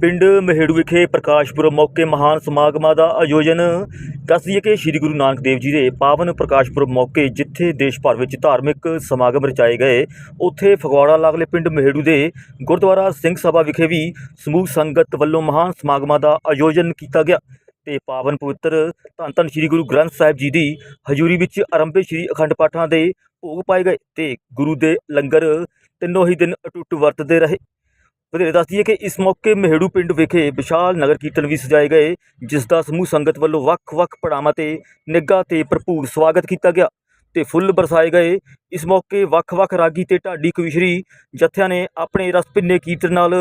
ਪਿੰਡ ਮਹੇੜੂ ਵਿਖੇ ਪ੍ਰਕਾਸ਼ ਪੁਰਬ ਮੌਕੇ ਮਹਾਨ ਸਮਾਗਮਾਂ ਦਾ ਆਯੋਜਨ ਦੱਸ ਦਈਏ ਕਿ ਸ੍ਰੀ ਗੁਰੂ ਨਾਨਕ ਦੇਵ ਜੀ ਦੇ ਪਾਵਨ ਪ੍ਰਕਾਸ਼ ਪੁਰਬ ਮੌਕੇ ਜਿੱਥੇ ਦੇਸ਼ ਭਰ ਵਿੱਚ ਧਾਰਮਿਕ ਸਮਾਗਮ ਰਚਾਏ ਗਏ, ਉੱਥੇ ਫਗਵਾੜਾ ਲਾਗਲੇ ਪਿੰਡ ਮਹੇੜੂ ਦੇ ਗੁਰਦੁਆਰਾ ਸਿੰਘ ਸਭਾ ਵਿਖੇ ਵੀ ਸਮੂਹ ਸੰਗਤ ਵੱਲੋਂ ਮਹਾਨ ਸਮਾਗਮਾਂ ਦਾ ਆਯੋਜਨ ਕੀਤਾ ਗਿਆ ਤੇ ਪਾਵਨ ਪਵਿੱਤਰ ਧੰਨ ਧੰਨ ਸ੍ਰੀ ਗੁਰੂ ਗ੍ਰੰਥ ਸਾਹਿਬ ਜੀ ਦੀ ਹਜ਼ੂਰੀ ਵਿੱਚ ਆਰੰਭੇ ਸ੍ਰੀ ਅਖੰਡ ਪਾਠਾਂ ਦੇ ਭੋਗ ਪਾਏ ਗਏ ਤੇ ਗੁਰੂ ਦੇ ਲੰਗਰ ਤਿੰਨੋਂ ਹੀ ਦਿਨ ਅਟੁੱਟ ਵਰਤਦੇ ਰਹੇ। ਵਧੇਰੇ ਦੱਸਦੀ ਹੈ ਕਿ ਇਸ ਮੌਕੇ ਮਹਿੜੂ ਪਿੰਡ ਵਿਖੇ ਵਿਸ਼ਾਲ ਨਗਰ ਕੀਰਤਨ ਵੀ ਸਜਾਏ ਗਏ, ਜਿਸ ਦਾ ਸਮੂਹ ਸੰਗਤ ਵੱਲੋਂ ਵੱਖ-ਵੱਖ ਪੜਾਵਾਂ ਤੇ ਨਿੱਘਾ ਤੇ ਭਰਪੂਰ ਸਵਾਗਤ ਕੀਤਾ ਗਿਆ ਤੇ ਫੁੱਲ ਬਰਸਾਏ ਗਏ। ਇਸ ਮੌਕੇ ਵੱਖ-ਵੱਖ ਰਾਗੀ ਤੇ ਢਾਡੀ ਕਵਿਸ਼ਰੀ ਜਥਿਆਂ ਨੇ ਆਪਣੇ ਰਸ ਭਿੰਨੇ ਕੀਰਤਨ ਨਾਲ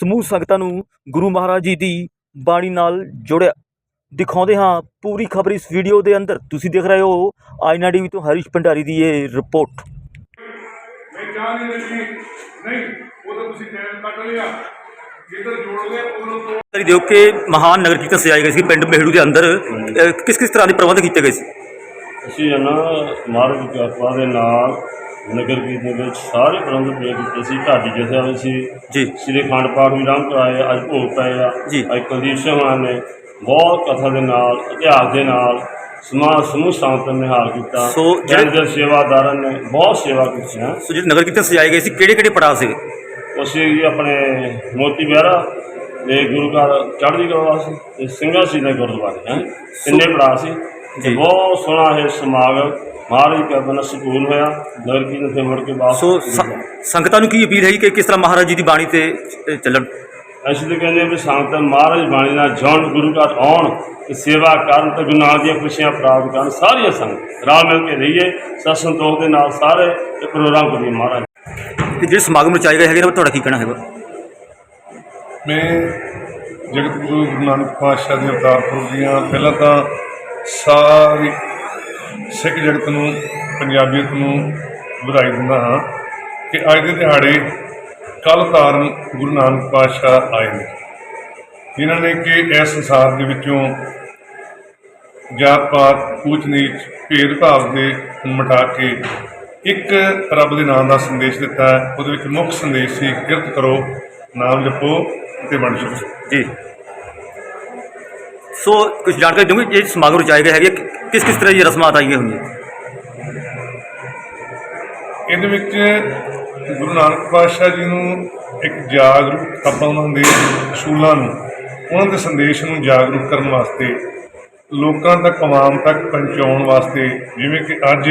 ਸਮੂਹ ਸੰਗਤਾਂ ਨੂੰ ਗੁਰੂ ਮਹਾਰਾਜ ਜੀ ਦੀ ਬਾਣੀ ਨਾਲ ਜੋੜਿਆ। ਦਿਖਾਉਂਦੇ ਹਾਂ ਪੂਰੀ ਖਬਰ ਇਸ ਵੀਡੀਓ ਦੇ ਅੰਦਰ। ਤੁਸੀਂ ਦੇਖ ਰਹੇ ਹੋ ਆਈਨਾ ਟੀਵੀ ਤੋਂ ਹਰੀਸ਼ ਭੰਡਾਰੀ ਦੀ ਇਹ ਰਿਪੋਰਟ। ਨਹੀਂ ਲੱਗੀ ਨਹੀਂ ਉਹ ਤਾਂ ਤੁਸੀਂ ਟਾਈਮ ਕੱਢ ਲਿਆ। ਜਿੱਧਰ ਜੋੜ ਲਿਆ ਉਦੋਂ ਤੋਂ ਜਾਣਕਾਰੀ ਦਿਓ ਕਿ ਮਹਾਨ ਨਗਰ ਕੀਰਤਨ ਸਜਾਏ ਗਏ ਸੀ ਪਿੰਡ ਮਹੇੜੂ ਦੇ ਅੰਦਰ ਕਿਸ ਕਿਸ ਤਰ੍ਹਾਂ ਦੇ ਪ੍ਰਬੰਧ ਕੀਤੇ ਗਏ ਸੀ? ਅਸੀਂ ਨਾ ਮਾਰਗ ਦੀ ਕਿਰਪਾ ਦੇ ਨਾਲ ਨਗਰ ਕੀਰਤਨ ਵਿੱਚ ਸਾਰੇ ਪ੍ਰਬੰਧ ਪੂਰੇ ਕੀਤੇ ਸੀ। ਢਾਡੀ ਜਥਿਆਂ ਵਿੱਚ ਸੀ। ਜੀ। ਸ੍ਰੀ ਅਖੰਡ ਪਾਠ ਵੀ ਆਰੰਭ ਕਰਾਏ ਅੱਜ ਭੋਗ ਪਏ ਆ। ਜੀ। ਅੱਜ ਕੁਲਦੀਪ ਸਿੰਘ ਹੋਣਾ ਨੇ ਬਹੁਤ ਕਥਾ ਦੇ ਨਾਲ ਇਤਿਹਾਸ ਦੇ ਨਾਲ ਸਮਾਜ ਸਮੂਹ ਸੰਗਤ ਨੇ ਹਾਲ ਕੀਤਾ। ਸੋ ਜਿਹੜੇ- ਜਿਹੜੇ ਸੇਵਾਦਾਰਾਂ ਨੇ ਬਹੁਤ ਸੇਵਾ ਕੀਤੀ ਹੈ। ਸੋ ਜਿਹੜੇ ਨਗਰ ਕੀਰਤਨ ਸਜਾਏ ਗਏ ਸੀ ਕਿਹੜੇ ਕਿਹੜੇ ਪੜਾਅ ਸੀ ਅਸੀਂ ਜੀ ਆਪਣੇ ਮੋਤੀ ਵਿਹਾਰਾ ਦੇ ਗੁਰੂ ਘਰ ਚੜ੍ਹਦੀ ਕਲਾ ਵਾਸਤੇ ਤੇ ਸਿੰਘਾਂ ਸੀ ਦੇ ਗੁਰਦੁਆਰੇ ਹੈ? ਤਿੰਨੇ ਪੜਾ ਸੀ। ਤੇ ਬਹੁਤ ਸੋਹਣਾ ਇਹ ਸਮਾਗਮ ਮਹਾਰਾਜ ਦਾ ਬਨ ਸੰਪੂਰਨ ਹੋਇਆ ਨਗਰ ਕੀਰਤਨ ਤੇ ਮੁੜ ਕੇ ਵਾਪਸ ਸੋ ਸ- ਸੰਗਤਾਂ ਨੂੰ ਕੀ ਅਪੀਲ ਹੈ ਕਿ ਕਿਸ ਤਰ੍ਹਾਂ ਮਹਾਰਾਜ ਜੀ ਦੀ ਬਾਣੀ ਤੇ ਚੱਲਣ? ਅਸੀਂ ਤਾਂ ਕਹਿੰਦੇ ਵੀ ਸੰਗਤ ਮਹਾਰਾਜ ਬਾਣੀ ਨਾਲ ਜੁੜਨ ਗੁਰੂ ਘਰ ਆਉਣ ਤੇ ਸੇਵਾ ਕਰਨ ਤੇ ਨਾਨਕ ਦੀਆਂ ਖੁਸ਼ੀਆਂ ਪ੍ਰਾਪਤ ਕਰਨ ਸਾਰੀਆਂ ਸੰਗਤ ਰਲ ਮਿਲ ਕੇ ਰਹੀਏ। ਸਤ ਸੰਤੋਖ ਦੇ ਨਾਲ ਸਾਰੇ ਇਹ ਪ੍ਰੋਗਰਾਮ ਕਰੀਏ ਮਹਾਰਾਜ। ਤੇ ਜਿਹੜੇ ਸਮਾਗਮ ਰਚਾਏ ਗਏ ਹੈਗੇ ਨੇ ਉਹ ਤੁਹਾਡਾ ਕੀ ਕਹਿਣਾ ਹੈਗਾ? ਮੈਂ ਜਗਤ ਗੁਰੂ ਗੁਰੂ ਨਾਨਕ ਪਾਤਸ਼ਾਹ ਦੇ ਅਵਤਾਰਪੁਰ ਦੀਆਂ ਪਹਿਲਾਂ ਤਾਂ ਸਾਰੀ ਸਿੱਖ ਜਗਤ ਨੂੰ, ਪੰਜਾਬੀਅਤ ਨੂੰ ਵਧਾਈ ਦਿੰਦਾ ਹਾਂ ਕਿ ਅੱਜ ਦੇ ਦਿਹਾੜੇ ਕੱਲ ਤਾਰਨ ਗੁਰੂ ਨਾਨਕ ਪਾਤਸ਼ਾਹ ਆਏ ਨੇ। ਜਿਨ੍ਹਾਂ ਨੇ ਕਿ ਇਸ ਸੰਸਾਰ ਦੇ ਵਿੱਚੋਂ ਜਾਤ ਪਾਤ ਊਚ ਨੀਚ ਭੇਦ ਭਾਵ ਦੇ ਮਿਟਾ ਕੇ ਇੱਕ ਰੱਬ ਦੇ ਨਾਮ ਦਾ ਸੰਦੇਸ਼ ਦਿੱਤਾ ਉਹਦੇ ਵਿੱਚ ਮੁੱਖ ਸੰਦੇਸ਼ ਸੀ ਕਿਰਤ ਕਰੋ ਨਾਮ ਜਪੋ ਤੇ ਵੰਡ ਛਕੋ। ਜੀ। ਸੋ ਕੁਝ ਜਾਣਕਾਰੀ ਦਿਓਗੇ ਜਿਹੜੇ ਸਮਾਗਮ ਰਚਾਏ ਗਏ ਹੈਗੇ ਕਿਸ ਕਿਸ ਤਰ੍ਹਾਂ ਦੀ ਰਸਮਾਂ ਆਈਆਂ ਹੋਈਆਂ? ਇਹਦੇ ਵਿੱਚ ਗੁਰੂ ਨਾਨਕ ਪਾਤਸ਼ਾਹ ਜੀ ਨੂੰ ਇੱਕ ਜਾਗਰੂਕ ਆਪਾਂ ਉਹਨਾਂ ਦੇ ਅਸੂਲਾਂ ਨੂੰ ਉਹਨਾਂ ਦੇ ਸੰਦੇਸ਼ ਨੂੰ ਜਾਗਰੂਕ ਕਰਨ ਵਾਸਤੇ ਲੋਕਾਂ ਤੱਕ ਆਵਾਮ ਤੱਕ ਪਹੁੰਚਾਉਣ ਵਾਸਤੇ ਜਿਵੇਂ ਕਿ ਅੱਜ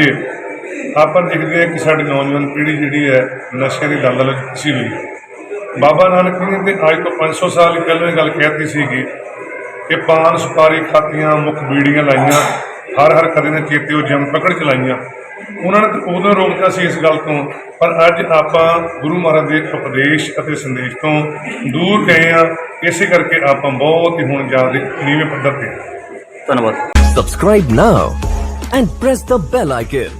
ਆਪਾਂ ਦੇਖਦੇ ਹਾਂ ਕਿ ਸਾਡੀ ਨੌਜਵਾਨ ਪੀੜ੍ਹੀ ਜਿਹੜੀ ਹੈ ਨਸ਼ੇ ਦੀ ਦਲਦਲ ਵਿੱਚ ਫਸੀ ਹੋਈ ਹੈ ਬਾਬਾ ਨਾਨਕ ਜੀ ਨੇ ਅੱਜ ਤੋਂ 500 ਸਾਲ ਪਹਿਲਾਂ ਇਹ ਗੱਲ ਕਹਿਤੀ ਸੀਗੀ ਕਿ ਪਾਨ ਸੁਪਾਰੀ ਖਾਤੀਆਂ ਮੁੱਖ ਬੀੜੀਆਂ ਲਾਈਆਂ ਹਰ ਹਰ ਕਦੇ ਨੇ ਚੇਤੇ ਉਹ ਜਮ ਪਕੜ ਚਲਾਈਆਂ ਉਹਨਾਂ ਨੇ ਤਾਂ ਉਦੋਂ ਰੋਕਤਾ ਸੀ ਇਸ ਗੱਲ ਤੋਂ ਪਰ ਅੱਜ ਆਪਾਂ ਗੁਰੂ ਮਹਾਰਾਜ ਦੇ ਉਪਦੇਸ਼ ਅਤੇ ਸੰਦੇਸ਼ ਤੋਂ ਦੂਰ ਗਏ ਆ ਇਸੇ ਕਰਕੇ ਆਪਾਂ ਬਹੁਤ ਹੀ ਹੁਣ ਜ਼ਿਆਦਾ ਨੀਵੇਂ ਪੱਧਰ ਤੇ। ਧੰਨਵਾਦ Subscribe now and press the bell icon.